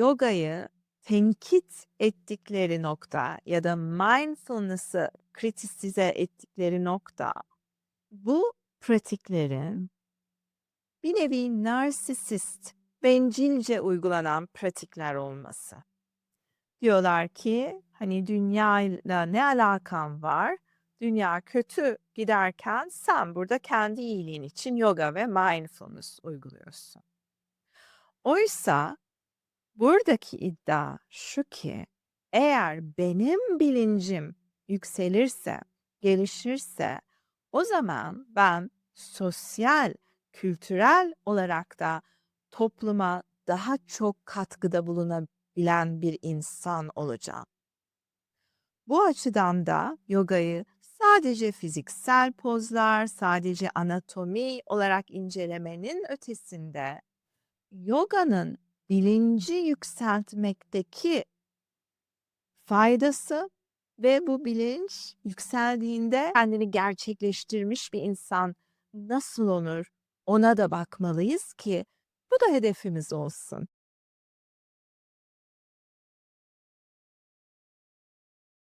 yogayı tenkit ettikleri nokta ya da mindfulness'ı kritisize ettikleri nokta bu pratiklerin bir nevi narsisist, bencilce uygulanan pratikler olması. Diyorlar ki hani dünyayla ne alakan var? Dünya kötü giderken sen burada kendi iyiliğin için yoga ve mindfulness uyguluyorsun. Oysa buradaki iddia şu ki eğer benim bilincim yükselirse, gelişirse o zaman ben sosyal, kültürel olarak da topluma daha çok katkıda bulunabilen bir insan olacağım. Bu açıdan da yogayı sadece fiziksel pozlar, sadece anatomi olarak incelemenin ötesinde yoganın bilinci yükseltmekteki faydası ve bu bilinç yükseldiğinde kendini gerçekleştirmiş bir insan nasıl olur ona da bakmalıyız ki bu da hedefimiz olsun.